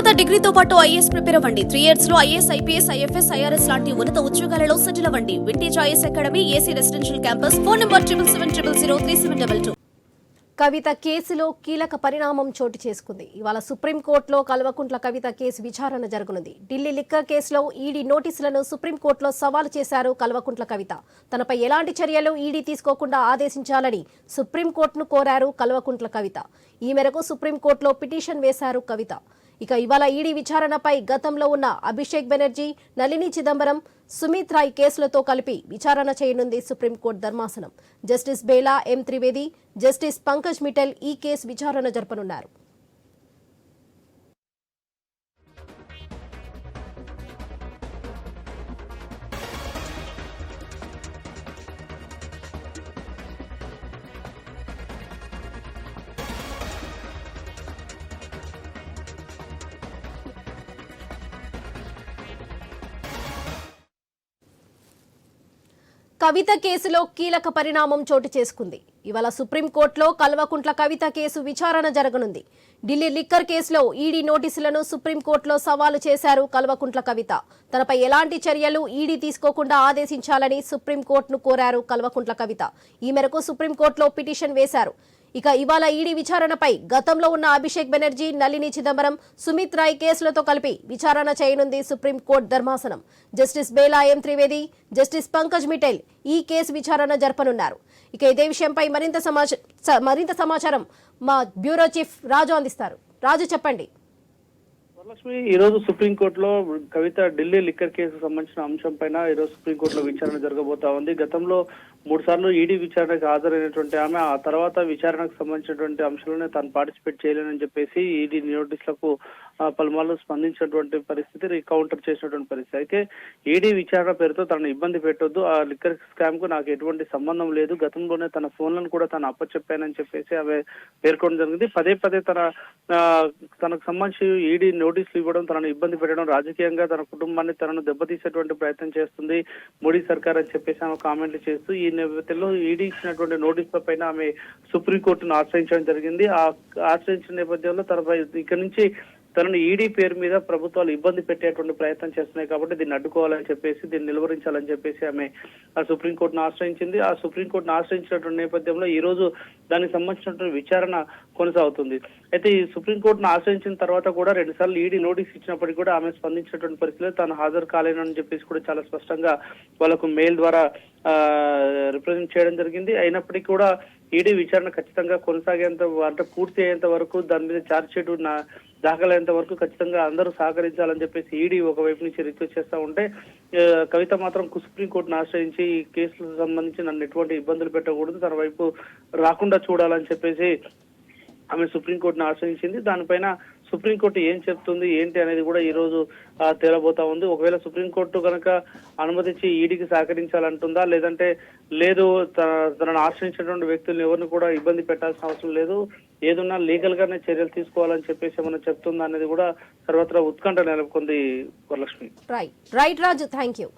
తర్వాత డిగ్రీతో పాటు ఐఏఎస్ ప్రిపేర్ అవ్వండి. త్రీ ఇయర్స్లో ఐఏఎస్ ఐపీఎస్ ఐఎఫ్ఎస్ ఐఆర్ఎస్ లాంటి ఉన్నత ఉద్యోగాలలో సెటిల్ అవ్వండి. Vintage IS academy AC residential campus phone number triple seven triple zero three seven double two Kavitha కేసులో కీలక పరిణామం చోటు చేసుకుంది. ఇవాళ సుప్రీంకోర్టులో కల్వకుంట్ల కవిత కేసు విచారణ జరగనుంది. ఢిల్లీ లిక్కర్ కేసులో ఈడీ నోటీసులను సుప్రీంకోర్టులో సవాలు చేశారు కల్వకుంట్ల కవిత. తనపై ఎలాంటి చర్యలు ఈడీ తీసుకోకుండా ఆదేశించాలని సుప్రీంకోర్టును కోరారు కల్వకుంట్ల కవిత. ఈ మేరకు సుప్రీంకోర్టులో పిటిషన్ వేశారు కవిత. ఇక ఇవాళ ఈడీ విచారణపై గతంలో ఉన్న అభిషేక్ బెనర్జీ నళిని చిదంబరం సుమిత్ రాయ్ కేసులతో కలిపి విచారణ చేయనుంది సుప్రీంకోర్టు ధర్మాసనం. Justice Bela M Trivedi justice Pankaj Mithal ఈ కేసు విచారణ జరపనున్నారు. కవిత కేసులో కీలక పరిణామం చోటు చేసుకుంది. ఇవాళ సుప్రీంకోర్టులో కల్వకుంట్ల కవిత కేసు విచారణ జరగనుంది. ఢిల్లీ లిక్కర్ కేసులో ఈడీ నోటీసులను సుప్రీంకోర్టులో సవాలు చేశారు కల్వకుంట్ల కవిత. తనపై ఎలాంటి చర్యలు ఈడీ తీసుకోకుండా ఆదేశించాలని సుప్రీంకోర్టును కోరారు కల్వకుంట్ల కవిత. ఈ మేరకు సుప్రీంకోర్టులో పిటిషన్ వేశారు. ఇక ఇవాళ ఈడీ విచారణపై గతంలో ఉన్న అభిషేక్ బెనర్జీ నళిని చిదంబరం సుమిత్ రాయ్ కేసులతో కలిపి విచారణ చేయనుంది సుప్రీంకోర్టు ధర్మాసనం. Justice Bela M Trivedi justice Pankaj Mithal ఈ కేసు విచారణ జరపనున్నారు. ఇక ఇదే విషయంపై మరింత సమాచారం మరింత సమాచారం మా బ్యూరో చీఫ్ రాజు అందిస్తారు. రాజు చెప్పండి. వరలక్ష్మి ఈ రోజు సుప్రీంకోర్టులో కవిత ఢిల్లీ లిక్కర్ కేసు సంబంధించిన అంశం పైన ఈ రోజు సుప్రీంకోర్టులో విచారణ జరగబోతా ఉంది. గతంలో మూడు సార్లు ఈడీ విచారణకు హాజరైనటువంటి ఆమె ఆ తర్వాత విచారణకు సంబంధించినటువంటి అంశాలను తాను పార్టిసిపేట్ చేయలేనని చెప్పేసి ఈడీ నోటీసులకు పలుమార్లు స్పందించినటువంటి పరిస్థితి కౌంటర్ చేసినటువంటి పరిస్థితి. అయితే ఈడీ విచారణ పేరుతో తనను ఇబ్బంది పెట్టొద్దు. ఆ లిక్కర్ స్కామ్కు నాకు ఎటువంటి సంబంధం లేదు. గతంలోనే తన ఫోన్లను కూడా తను అప్పచెప్పానని చెప్పేసి ఆమె పేర్కొనడం జరిగింది. పదే పదే తన తనకు సంబంధించి ఈడీ నోటీసులు ఇవ్వడం తనను ఇబ్బంది పెట్టడం రాజకీయంగా తన కుటుంబాన్ని తనను దెబ్బతీసేటువంటి ప్రయత్నం చేస్తుంది మోడీ సర్కార్ అని చెప్పేసి ఆమె కామెంట్లు చేస్తూ ఈ నేపథ్యంలో ఈడీ ఇచ్చినటువంటి నోటీసుల పైన ఆమె సుప్రీంకోర్టును ఆశ్రయించడం జరిగింది. ఆ ఆశ్రయించిన నేపథ్యంలో తనపై ఇక్కడి నుంచి తనను ఈడీ పేరు మీద ప్రభుత్వాలు ఇబ్బంది పెట్టేటువంటి ప్రయత్నం చేస్తున్నాయి కాబట్టి దీన్ని అడ్డుకోవాలని చెప్పేసి దీన్ని నిలువరించాలని చెప్పేసి ఆమె ఆ సుప్రీంకోర్టును ఆశ్రయించింది. ఆ సుప్రీంకోర్టును ఆశ్రయించినటువంటి నేపథ్యంలో ఈ రోజు దానికి సంబంధించినటువంటి విచారణ కొనసాగుతుంది. అయితే ఈ సుప్రీంకోర్టును ఆశ్రయించిన తర్వాత కూడా రెండు సార్లు ఈడీ నోటీస్ ఇచ్చినప్పటికీ కూడా ఆమె స్పందించినటువంటి పరిస్థితిలో తాను హాజరు కాలేనని చెప్పేసి కూడా చాలా స్పష్టంగా వాళ్ళకు మెయిల్ ద్వారా రిప్రజెంట్ చేయడం జరిగింది. అయినప్పటికీ కూడా ఈడీ విచారణ ఖచ్చితంగా కొనసాగేంత అంటే పూర్తి అయ్యేంత వరకు దాని మీద ఛార్జ్ షీట్ దాఖలైనంత వరకు ఖచ్చితంగా అందరూ సహకరించాలని చెప్పేసి ఈడీ ఒకవైపు నుంచి రిక్వెస్ట్ చేస్తా ఉంటే కవిత మాత్రం సుప్రీంకోర్టును ఆశ్రయించి ఈ కేసులకు సంబంధించి నన్ను ఎటువంటి ఇబ్బందులు పెట్టకూడదు తన వైపు రాకుండా చూడాలని చెప్పేసి ఆమె సుప్రీంకోర్టును ఆశ్రయించింది. దానిపైన సుప్రీంకోర్టు ఏం చెప్తుంది ఏంటి అనేది కూడా ఈ రోజు తేలబోతా ఉంది. ఒకవేళ సుప్రీంకోర్టు కనుక అనుమతించి ఈడీకి సహకరించాలంటుందా? లేదంటే లేదు తన తనను ఆశ్రయించినటువంటి వ్యక్తులను ఎవరిని కూడా ఇబ్బంది పెట్టాల్సిన అవసరం లేదు. ఏదున్నా లీగల్ గానే చర్యలు తీసుకోవాలని చెప్పేసి ఏమైనా చెప్తుందా అనేది కూడా సర్వత్రా ఉత్కంఠ నెలకొంది Varalakshmi. Right right Raju thank you